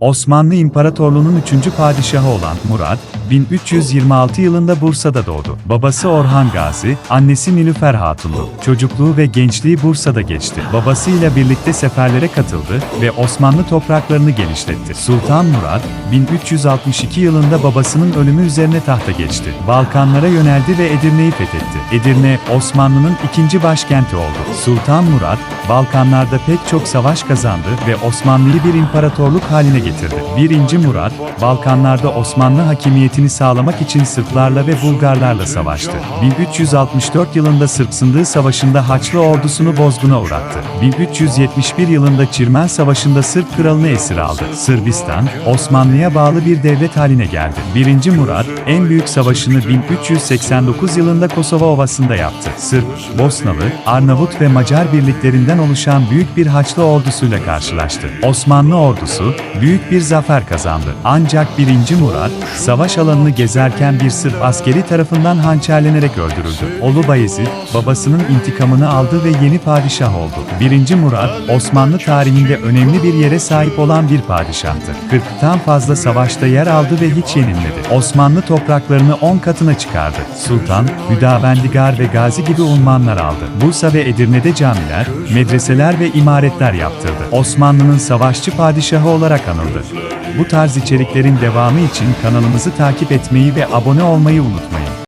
Osmanlı İmparatorluğu'nun 3. padişahı olan Murat, 1326 yılında Bursa'da doğdu. Babası Orhan Gazi, annesi Nilüfer Hatunlu. Çocukluğu ve gençliği Bursa'da geçti. Babasıyla birlikte seferlere katıldı ve Osmanlı topraklarını genişletti. Sultan Murat, 1362 yılında babasının ölümü üzerine tahta geçti. Balkanlara yöneldi ve Edirne'yi fethetti. Edirne, Osmanlı'nın ikinci başkenti oldu. Sultan Murat, Balkanlarda pek çok savaş kazandı ve Osmanlı'yı bir imparatorluk haline getirdi. 1. Murat, Balkanlarda Osmanlı hakimiyetini sağlamak için Sırplarla ve Bulgarlarla savaştı. 1364 yılında Sırp Sındığı Savaşı'nda Haçlı ordusunu bozguna uğrattı. 1371 yılında Çirmen Savaşı'nda Sırp kralını esir aldı. Sırbistan, Osmanlı'ya bağlı bir devlet haline geldi. 1. Murat, en büyük savaşını 1389 yılında Kosova Ovası'nda yaptı. Sırp, Bosnalı, Arnavut ve Macar birliklerinden oluşan büyük bir Haçlı ordusuyla karşılaştı. Osmanlı ordusu, büyük bir zafer kazandı. Ancak 1. Murat, savaş alanını gezerken bir Sırp askeri tarafından hançerlenerek öldürüldü. Oğlu Bayezid, babasının intikamını aldı ve yeni padişah oldu. 1. Murat, Osmanlı tarihinde önemli bir yere sahip olan bir padişahtı. 40'tan fazla savaşta yer aldı ve hiç yenilmedi. Osmanlı topraklarını 10 katına çıkardı. Sultan, Hüdavendigar ve Gazi gibi unvanlar aldı. Bursa ve Edirne'de camiler, medreseler ve imaretler yaptırdı. Osmanlı'nın savaşçı padişahı olarak anıldı. Bu tarz içeriklerin devamı için kanalımızı takip etmeyi ve abone olmayı unutmayın.